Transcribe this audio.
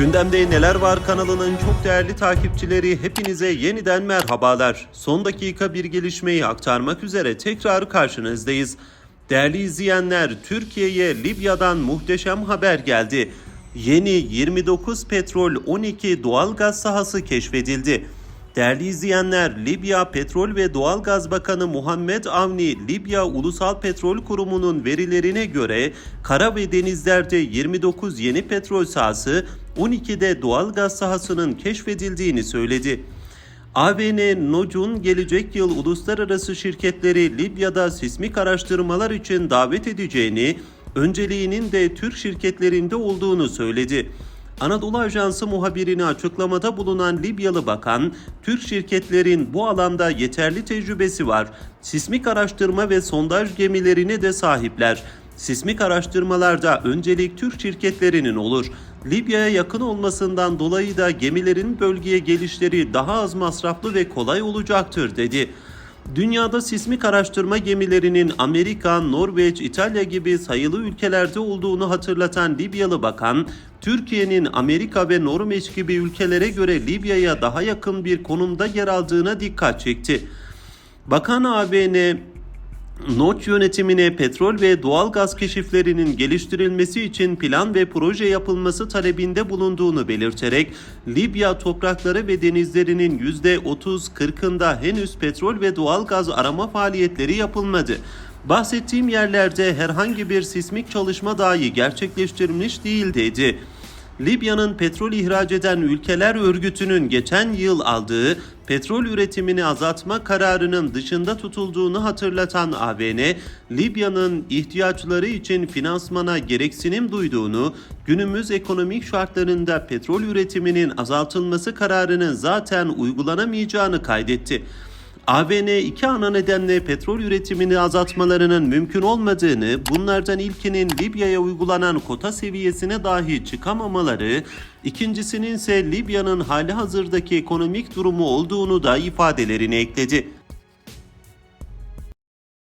Gündemde Neler Var kanalının çok değerli takipçileri hepinize yeniden merhabalar. Son dakika bir gelişmeyi aktarmak üzere tekrar karşınızdayız. Değerli izleyenler, Türkiye'ye Libya'dan muhteşem haber geldi. Yeni 29 petrol 12 doğalgaz sahası keşfedildi. Değerli izleyenler, Libya Petrol ve Doğalgaz Bakanı Muhammed Avni, Libya Ulusal Petrol Kurumu'nun verilerine göre kara ve denizlerde 29 yeni petrol sahası, 12'de doğalgaz sahasının keşfedildiğini söyledi. ABN Nocun gelecek yıl uluslararası şirketleri Libya'da sismik araştırmalar için davet edeceğini, önceliğinin de Türk şirketlerinde olduğunu söyledi. Anadolu Ajansı muhabirine açıklamada bulunan Libyalı bakan, Türk şirketlerin bu alanda yeterli tecrübesi var. Sismik araştırma ve sondaj gemilerine de sahipler. Sismik araştırmalarda öncelik Türk şirketlerinin olur. Libya'ya yakın olmasından dolayı da gemilerin bölgeye gelişleri daha az masraflı ve kolay olacaktır dedi. Dünyada sismik araştırma gemilerinin Amerika, Norveç, İtalya gibi sayılı ülkelerde olduğunu hatırlatan Libyalı bakan, Türkiye'nin Amerika ve Norveç gibi ülkelere göre Libya'ya daha yakın bir konumda yer aldığına dikkat çekti. Bakan ABN Noç yönetimine petrol ve doğal gaz keşiflerinin geliştirilmesi için plan ve proje yapılması talebinde bulunduğunu belirterek Libya toprakları ve denizlerinin %30-40'ında henüz petrol ve doğal gaz arama faaliyetleri yapılmadı. Bahsettiğim yerlerde herhangi bir sismik çalışma dahi gerçekleştirilmiş değil dedi. Libya'nın petrol ihraç eden ülkeler örgütünün geçen yıl aldığı petrol üretimini azaltma kararının dışında tutulduğunu hatırlatan ABN, Libya'nın ihtiyaçları için finansmana gereksinim duyduğunu, günümüz ekonomik şartlarında petrol üretiminin azaltılması kararının zaten uygulanamayacağını kaydetti. ABN iki ana nedenle petrol üretimini azaltmalarının mümkün olmadığını, bunlardan ilkinin Libya'ya uygulanan kota seviyesine dahi çıkamamaları, ikincisinin ise Libya'nın hali hazırdaki ekonomik durumu olduğunu da ifadelerini ekledi.